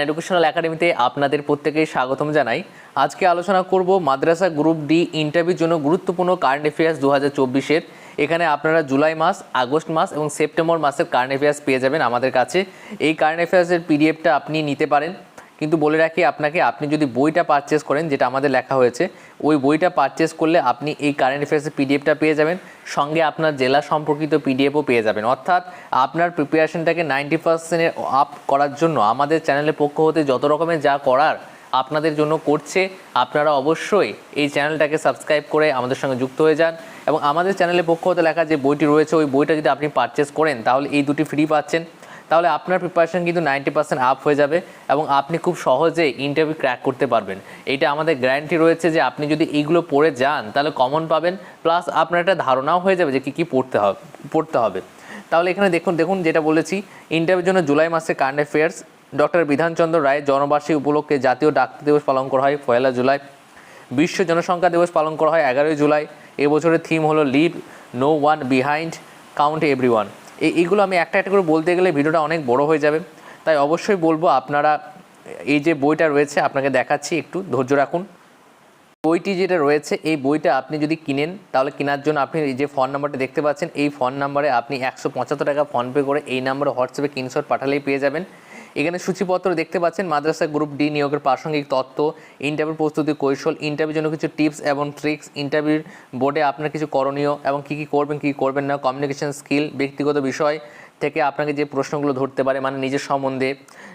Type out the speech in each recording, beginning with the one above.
Educational একাডেমিতে আপনাদের প্রত্যেকেই স্বাগতম জানাই। আজকে আলোচনা করব মাদ্রাসা গ্রুপ ডি ইন্টারভিউর জন্য গুরুত্বপূর্ণ কারেন্ট অ্যাফেয়ার্স দু হাজার চব্বিশের। এখানে আপনারা জুলাই মাস, আগস্ট মাস এবং সেপ্টেম্বর মাসের কারেন্ট অ্যাফেয়ার্স পেয়ে যাবেন আমাদের কাছে। এই কারেন্ট অ্যাফেয়ার্সের পিডিএফটা আপনি নিতে পারেন। কিন্তু বলে রাখি আপনাকে, আপনি যদি বইটা পারচেস করেন, যেটা আমাদের লেখা হয়েছে, ওই বইটা পারচেস করলে আপনি এই কারেন্ট অ্যাফেয়ার্সের পিডিএফটা পেয়ে যাবেন। সঙ্গে আপনার জেলা সম্পর্কিত পিডিএফও পেয়ে যাবেন। অর্থাৎ আপনার প্রিপারেশনটাকে নাইনটি পার্সেন্টের আপ করার জন্য আমাদের চ্যানেলের পক্ষ হতে যত রকমের যা করার আপনাদের জন্য করছে, আপনারা অবশ্যই এই চ্যানেলটাকে সাবস্ক্রাইব করে আমাদের সঙ্গে যুক্ত হয়ে যান। এবং আমাদের চ্যানেলের পক্ষ হতে লেখা যে বইটি রয়েছে, ওই বইটা যদি আপনি পারচেস করেন, তাহলে এই দুটি ফ্রি পাচ্ছেন। তাহলে আপনার প্রিপারেশন কিন্তু নাইনটি পার্সেন্ট আপ হয়ে যাবে এবং আপনি খুব সহজে ইন্টারভিউ ক্র্যাক করতে পারবেন। এটা আমাদের গ্যারান্টি রয়েছে যে আপনি যদি এইগুলো পড়ে যান, তাহলে কমন পাবেন প্লাস আপনার একটা ধারণাও হয়ে যাবে যে কী কী পড়তে হবে পড়তে হবে। তাহলে এখানে দেখুন দেখুন যেটা বলেছি ইন্টারভিউর জন্য জুলাই মাসে কারেন্ট অ্যাফেয়ার্স ডক্টর বিধানচন্দ্র রায়ের জনবার্ষিকী উপলক্ষে জাতীয় ডাক্তার দিবস পালন করা হয়, পয়লা জুলাই। বিশ্ব জনসংখ্যা দিবস পালন করা হয় এগারোই জুলাই। এবছরের থিম হলো leave no one behind count every one এইগুলো আমি একটা একটা করে বলতে গেলে ভিডিওটা অনেক বড় হয়ে যাবে। তাই অবশ্যই বলব আপনারা এই যে বইটা রয়েছে, আপনাকে দেখাচ্ছি একটু, ধৈর্য রাখুন। বইটি যেটা রয়েছে, এই বইটা আপনি যদি কিনেন, তাহলে কেনার জন্য আপনি এই যে ফোন নাম্বারটা দেখতে পাচ্ছেন, এই ফোন নাম্বারে আপনি একশো পঁচাত্তর টাকা ফোনপে করে এই নাম্বারে হোয়াটসঅ্যাপে স্ক্রিনশট পাঠালেই পেয়ে যাবেন। এখানে সূচিপত্র দেখতে পাচ্ছেন, মাদ্রাসা গ্রুপ ডি নিয়োগের প্রাসঙ্গিক তত্ত্ব ইন্টারভিউ প্রস্তুতি কৌশল ইন্টারভিউর জন্য কিছু টিপস এবং ট্রিক্স ইন্টারভিউ বোর্ডে আপনার কিছু করণীয় এবং কী কী করবেন কী করবেন না কমিউনিকেশন স্কিল ব্যক্তিগত বিষয় থেকে আপনাকে যে প্রশ্নগুলো ধরতে পারে মানে নিজের সম্বন্ধে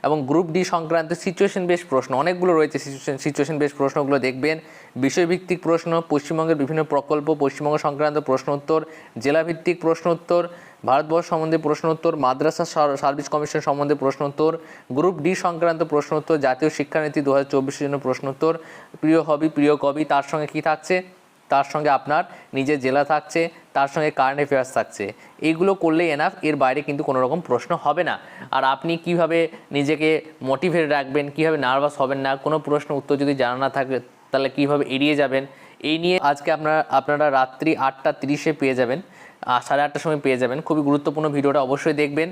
এবং গ্রুপ ডি সংক্রান্ত সিচুয়েশন বেশ প্রশ্ন, অনেকগুলো রয়েছে সিচুয়েশন বেশ প্রশ্নগুলো দেখবেন। বিষয়ভিত্তিক প্রশ্ন, পশ্চিমবঙ্গের বিভিন্ন প্রকল্প, পশ্চিমবঙ্গ সংক্রান্ত প্রশ্নোত্তর, জেলাভিত্তিক প্রশ্নোত্তর ভারতবর্ষ সম্বন্ধে প্রশ্নোত্তর, মাদ্রাসা সার্ভিস কমিশন সম্বন্ধে প্রশ্নোত্তর, গ্রুপ ডি সংক্রান্ত প্রশ্নোত্তর, জাতীয় শিক্ষানীতি দু হাজার চব্বিশের জন্য প্রশ্নোত্তর, প্রিয় হবি, প্রিয় কবি, তার সঙ্গে কি থাকছে? তার সঙ্গে আপনার নিজের জেলা থাকছে, তার সঙ্গে কারেন্ট অ্যাফেয়ার্স থাকছে। এইগুলো করলেই এনাফ এর বাইরে কিন্তু কোনো রকম প্রশ্ন হবে না। আর আপনি কীভাবে নিজেকে মোটিভেট রাখবেন, কীভাবে নার্ভাস হবেন না, কোনো প্রশ্ন উত্তর যদি জানা না থাকে, তাহলে কীভাবে এড়িয়ে যাবেন? এই নিয়ে আজকে আপনারা আপনারা রাত্রি আটটা তিরিশে পেয়ে যাবেন সাড়ে আটটার সময় পেয়ে যাবেন। খুবই গুরুত্বপূর্ণ ভিডিওটা অবশ্যই দেখবেন।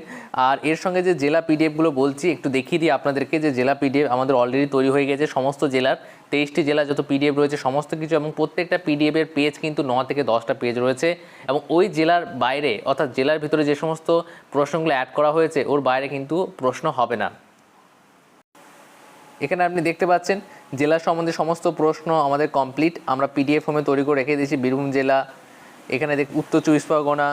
আর এর সঙ্গে যে জেলা পিডিএফগুলো বলছি, একটু দেখিয়ে দিই আপনাদেরকে যে জেলা পিডিএফ আমাদের অলরেডি তৈরি হয়ে গেছে সমস্ত জেলার। তেইশটি জেলা যত পিডিএফ রয়েছে, সমস্ত কিছু এবং প্রত্যেকটা পিডিএফের পেজ কিন্তু ন থেকে দশটা পেজ রয়েছে। এবং ওই জেলার বাইরে, অর্থাৎ জেলার ভিতরে যে সমস্ত প্রশ্নগুলো অ্যাড করা হয়েছে, ওর বাইরে কিন্তু প্রশ্ন হবে না। এখানে আপনি দেখতে পাচ্ছেন জেলা সম্বন্ধে সমস্ত প্রশ্ন আমাদের কমপ্লিট আমরা পিডিএফ ফর্মে তৈরি করে রেখে দিয়েছি, বীরভূম জেলা, এখানে দেখ, উত্তর চব্বিশ পরগনা,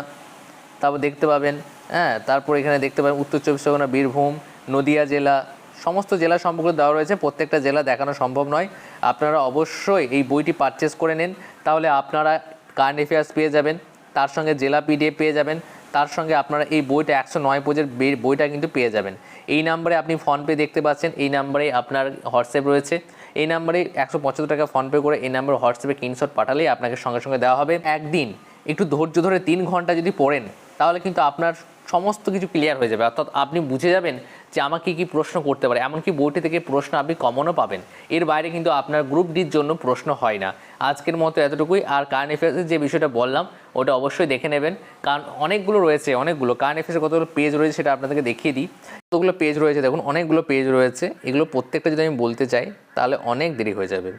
তারপর দেখতে পাবেন হ্যাঁ তারপর এখানে দেখতে পাবেন উত্তর চব্বিশ পরগনা, বীরভূম, নদিয়া জেলা, সমস্ত জেলা সম্পর্কে দেওয়া রয়েছে, প্রত্যেকটা জেলা দেখানো সম্ভব নয়। আপনারা অবশ্যই এই বইটি পারচেস করে নিন, তাহলে আপনারা কারেন্ট অ্যাফেয়ার্স পেয়ে যাবেন, তার সঙ্গে জেলা পিডিএফ পেয়ে যাবেন, তার সঙ্গে আপনারা এই বইটা একশো নয় পেজের বইটা কিন্তু পেয়ে যাবেন। এই নাম্বারে আপনি ফোনপে দেখতে পাচ্ছেন, এই নাম্বারে আপনার হোয়াটসঅ্যাপ রয়েছে। এই নাম্বারে একশো পঁচাত্তর টাকা ফোনপে করে এই নাম্বারে হোয়াটসঅ্যাপে কিনশট পাঠালেই আপনাকে সঙ্গে সঙ্গে দেওয়া হবে। একদিন একটু ধৈর্য ধরে তিন ঘণ্টা যদি পড়েন, তাহলে কিন্তু আপনার সমস্ত কিছু ক্লিয়ার হয়ে যাবে। অর্থাৎ আপনি বুঝে যাবেন যে আমাকে কি প্রশ্ন করতে পারে, এমনকি বইটি থেকে প্রশ্ন আপনি কমনও পাবেন। এর বাইরে কিন্তু আপনার গ্রুপ ডির জন্য প্রশ্ন হয় না। আজকের মতো এতটুকুই। আর কারেন্ট অ্যাফেয়ার্সের যে বিষয়টা বললাম, ওটা অবশ্যই দেখে নেবেন। কারণ অনেকগুলো রয়েছে, অনেকগুলো। কারেন্ট অ্যাফেয়ার্সের কতগুলো পেজ রয়েছে সেটা আপনাদেরকে দেখিয়ে দিই। কতগুলো পেজ রয়েছে দেখুন, অনেকগুলো পেজ রয়েছে। এগুলো প্রত্যেকটা যদি আমি বলতে চাই, তাহলে অনেক দেরি হয়ে যাবে।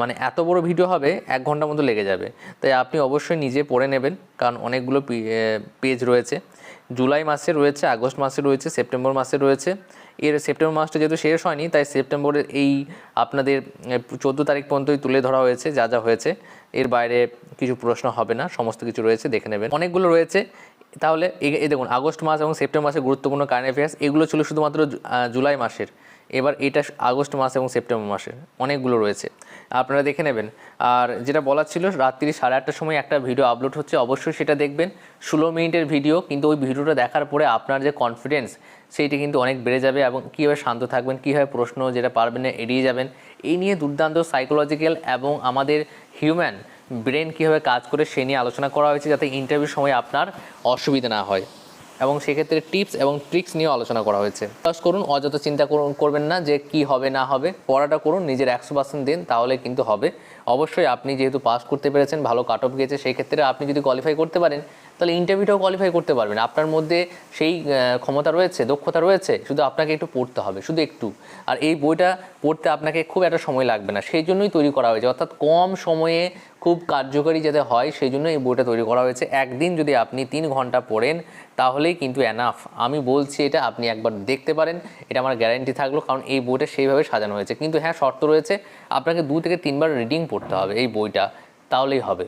মানে এত বড় ভিডিও হবে, এক ঘণ্টার মতো লেগে যাবে। তাই আপনি অবশ্যই নিজে পড়ে নেবেন, কারণ অনেকগুলো পেজ রয়েছে। জুলাই মাসে রয়েছে, আগস্ট মাসে রয়েছে, সেপ্টেম্বর মাসে রয়েছে। এর সেপ্টেম্বর মাসটা যেহেতু শেষ হয়নি, তাই সেপ্টেম্বরের এই আপনাদের চোদ্দ তারিখ পর্যন্তই তুলে ধরা হয়েছে, যা যা হয়েছে। এর বাইরে কিছু প্রশ্ন হবে না, সমস্ত কিছু রয়েছে, দেখে নেবেন। অনেকগুলো রয়েছে। তাহলে এই- দেখুন, আগস্ট মাস এবং সেপ্টেম্বর মাসে গুরুত্বপূর্ণ কারেন্ট অ্যাফেয়ার্স এগুলো ছিল শুধুমাত্র জুলাই মাসের। এবার এটা আগস্ট মাস এবং সেপ্টেম্বর মাসের। অনেকগুলো রয়েছে। আপনারা দেখে নেবেন। আর যেটা বলার ছিল, রাত্রি সাড়ে আটটার সময় একটা ভিডিও আপলোড হচ্ছে, অবশ্যই সেটা দেখবেন। ষোলো মিনিটের ভিডিও কিন্তু ওই ভিডিওটা দেখার পরে আপনার যে কনফিডেন্স সেইটি কিন্তু অনেক বেড়ে যাবে এবং কীভাবে শান্ত থাকবেন, কীভাবে প্রশ্ন যেটা পারবেন না, এড়িয়ে যাবেন। এই নিয়ে দুর্দান্ত সাইকোলজিক্যাল এবং আমাদের হিউম্যান ব্রেন কীভাবে কাজ করে, সে নিয়ে আলোচনা করা হয়েছে, যাতে ইন্টারভিউর সময় আপনার অসুবিধা না হয়। এবং সেক্ষেত্রে টিপস এবং ট্রিক্স নিয়েও আলোচনা করা হয়েছে। প্লাস করুন, অযথা চিন্তা করুন, করবেন না যে কি হবে, না হবে। পড়াটা করুন, নিজের একশো পার্সেন্ট দিন, তাহলে কিন্তু হবে। অবশ্যই আপনি যেহেতু পাস করতে পেরেছেন, ভালো কাট অফ গিয়েছে সেই ক্ষেত্রে আপনি যদি কোয়ালিফাই করতে পারেন তাহলে ইন্টারভিউটাও কোয়ালিফাই করতে পারবেন। আপনার মধ্যে সেই ক্ষমতা রয়েছে, দক্ষতা রয়েছে, শুধু আপনাকে একটু পড়তে হবে, শুধু একটু। আর এই বইটা পড়তে আপনাকে খুব একটা সময় লাগবে না, সেই জন্যই তৈরি করা হয়েছে। অর্থাৎ কম সময়ে খুব কার্যকারী যাতে হয়, সেই জন্য এই বইটা তৈরি করা হয়েছে। একদিন যদি আপনি তিন ঘণ্টা পড়েন, তাহলেই কিন্তু অ্যানাফ আমি বলছি এটা আপনি একবার দেখতে পারেন, এটা আমার গ্যারান্টি থাকল, কারণ এই বইটা সেইভাবে সাজানো হয়েছে। কিন্তু হ্যাঁ শর্ত রয়েছে, আপনাকে দু থেকে তিনবার রিডিং পড়তে হবে এই বইটা, তাহলেই হবে।